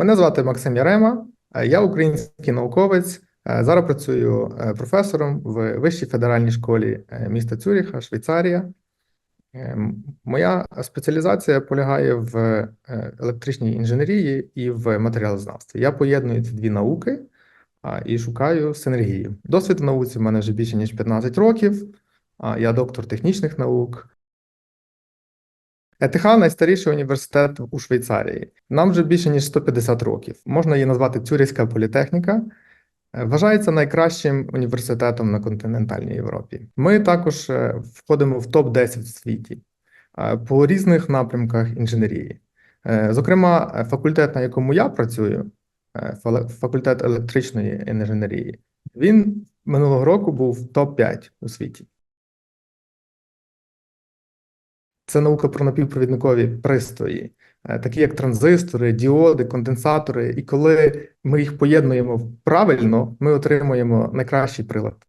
Мене звати Максим Ярема, е, я український науковець. Е, Зараз працюю е, професором в Вищій федеральній школі міста Цюріха, Швейцарія. Моя спеціалізація полягає в електричній інженерії і в матеріалознавстві. Я поєдную ці дві науки і шукаю синергію. Досвід в науці в мене вже більше ніж 15 років. Я доктор технічних наук. ЕТХ найстаріший університет у Швейцарії. Нам вже більше ніж 150 років. Можна її назвати Цюрихська політехніка. Е, Вважається найкращим університетом на континентальній Європі. Ми також е, входимо в топ-10 в світі е, по різних напрямках інженерії. Зокрема, факультет, на якому я працюю, факультет електричної інженерії, він минулого року був топ-5 у світі. Це наука про напівпровідникові пристрої, е, такі як транзистори, діоди, конденсатори. І коли ми їх поєднуємо правильно, ми отримуємо найкращий прилад.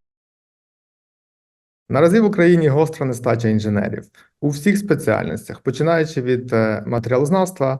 Наразі в Україні гостра нестача інженерів у всіх спеціальностях, починаючи від е, матеріалознавства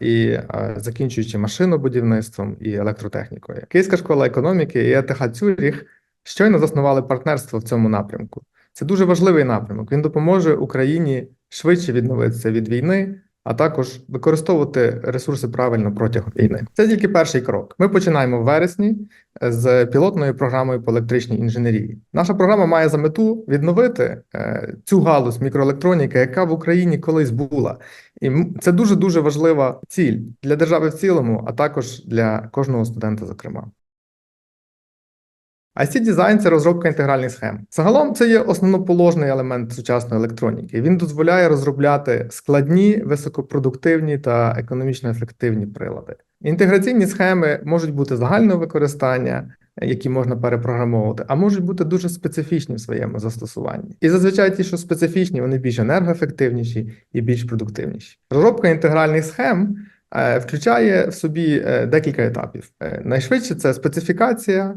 і закінчуючи машинобудівництвом і електротехнікою. Київська школа економіки і ЕТХ Цюріх щойно заснували партнерство в цьому напрямку. Це дуже важливий напрямок. Він допоможе Україні швидше відновитися від війни, а також використовувати ресурси правильно протягом війни. Це тільки перший крок. Ми починаємо в вересні з пілотною програмою по електричній інженерії. Наша програма має за мету відновити е, цю галузь мікроелектроніки, яка в Україні колись була. І це дуже дуже важлива ціль для держави в цілому, а також для кожного студента, зокрема. IC дизайн це розробка інтегральних схем. Загалом це є основоположний елемент сучасної електроніки. Він дозволяє розробляти складні, високопродуктивні та економічно ефективні прилади. Інтеграційні схеми можуть бути загального використання, які можна перепрограмовувати, а можуть бути дуже специфічні в своєму застосуванні. І зазвичай ті, що специфічні, вони більш енергоефективніші і більш продуктивніші. Розробка інтегральних схем е, включає в собі е, декілька етапів. Е, Найшвидше це специфікація,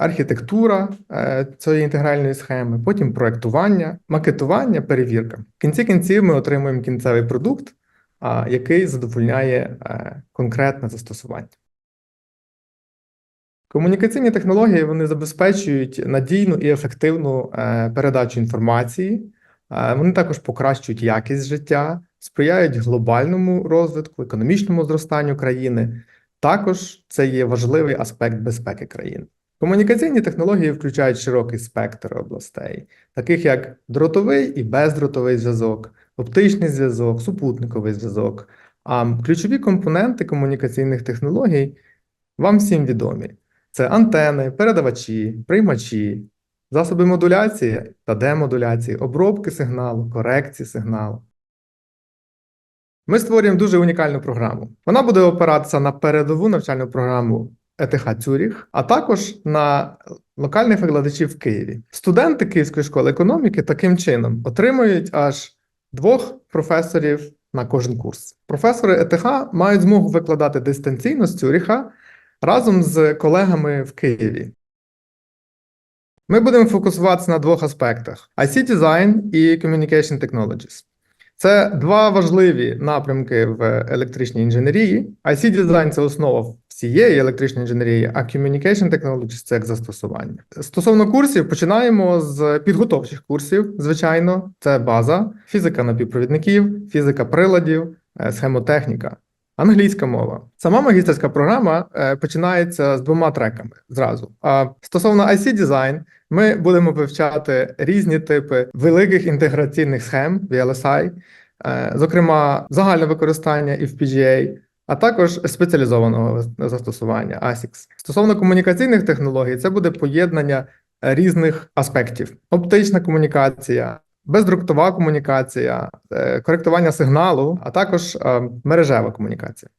архітектура е, цієї інтегральної схеми, потім проектування, макетування, перевірка. В кінці кінців ми отримуємо кінцевий продукт, який задовольняє е, конкретне застосування. Комунікаційні технології вони забезпечують надійну і ефективну е, передачу інформації. Вони також покращують якість життя, сприяють глобальному розвитку, економічному зростанню країни. Також це є важливий аспект безпеки країни. Комунікаційні технології включають широкий спектр областей, таких як дротовий і бездротовий зв'язок, оптичний зв'язок, супутниковий зв'язок. А ключові компоненти комунікаційних технологій вам всім відомі: це антени, передавачі, приймачі, засоби модуляції та демодуляції, обробки сигналу, корекції сигналу. Ми створюємо дуже унікальну програму. Вона буде опиратися на передову навчальну програму ЕТХ Цюріх, а також на локальних викладачів в Києві. Студенти Київської школи економіки таким чином отримують аж двох професорів на кожен курс. Професори ЕТХ мають змогу викладати дистанційно з Цюріха разом з колегами в Києві. Ми будемо фокусуватися на двох аспектах: IC Design і Communication Technologies. Це два важливі напрямки в електричній інженерії. IC Design – це основа всієї електричної інженерії, а Communication Technologies – це як застосування. Стосовно курсів, починаємо з підготовчих курсів. Звичайно, це база, фізика напівпровідників, фізика приладів, е, схемотехніка. Англійська мова. Сама магістерська програма е, починається з двома треками зразу. А стосовно IC Design, ми будемо вивчати різні типи великих інтеграційних схем VLSI, е, зокрема загальне використання FPGA, а також спеціалізованого застосування ASICS. Стосовно комунікаційних технологій, це буде поєднання різних аспектів: оптична комунікація, бездротова комунікація, е, коректування сигналу, а також е, мережева комунікація.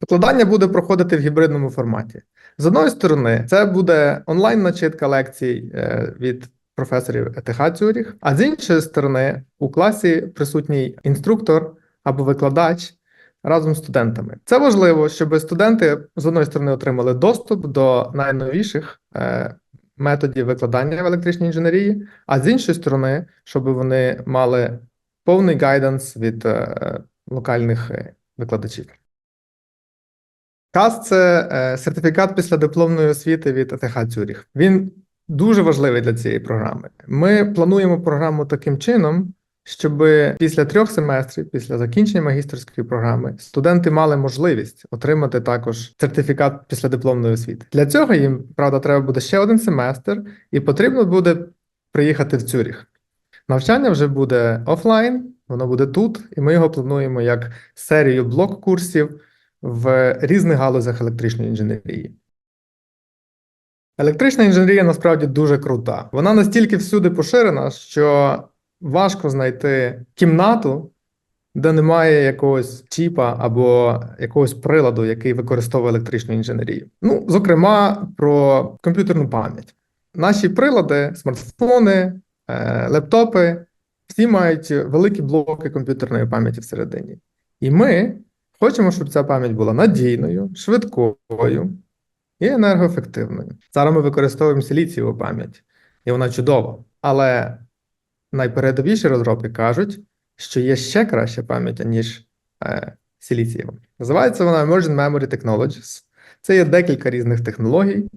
Викладання буде проходити в гібридному форматі. З одної сторони, це буде онлайн-начитка лекцій е, від професорів ЕТХ Цюріх, а з іншої сторони, у класі присутній інструктор або викладач разом з студентами. Це важливо, щоб студенти з одної сторони отримали доступ до найновіших е, методів викладання в електричній інженерії, а з іншої сторони, щоб вони мали повний гайданс від е, локальних е, викладачів. КАС це сертифікат після дипломної освіти від АТХ Цюріх. Він дуже важливий для цієї програми. Ми плануємо програму таким чином, щоб після трьох семестрів, після закінчення магістерської програми, студенти мали можливість отримати також сертифікат після дипломної освіти. Для цього їм, правда, треба буде ще один семестр, і потрібно буде приїхати в Цюріх. Навчання вже буде офлайн, воно буде тут, і ми його плануємо як серію блок-курсів в різних галузях електричної інженерії. Електрична інженерія насправді дуже крута. Вона настільки всюди поширена, що важко знайти кімнату, де немає якогось чіпа або якогось приладу, який використовує електричну інженерію. Ну, зокрема, про комп'ютерну пам'ять. Наші прилади, смартфони, е, лептопи, всі мають великі блоки комп'ютерної пам'яті всередині. І ми хочемо, щоб ця пам'ять була надійною, швидкою і енергоефективною. Зараз ми використовуємо силіцієву пам'ять, і вона чудова. Але найпередовіші розробки кажуть, що є ще краща пам'ять, ніж е. Називається вона Emerging Memory Technologies. Це є декілька різних технологій,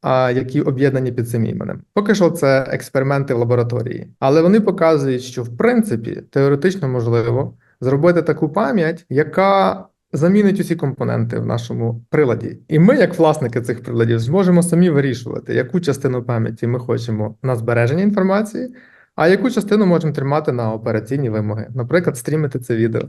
а, які об'єднані під цим іменем. Поки що це експерименти в лабораторії, але вони показують, що в принципі теоретично можливо зробити таку пам'ять, яка замінить усі компоненти в нашому приладі. І ми, як власники цих приладів, зможемо самі вирішувати, яку частину пам'яті ми хочемо на збереження інформації, а яку частину можемо тримати на операційні вимоги, наприклад, стрімити це відео.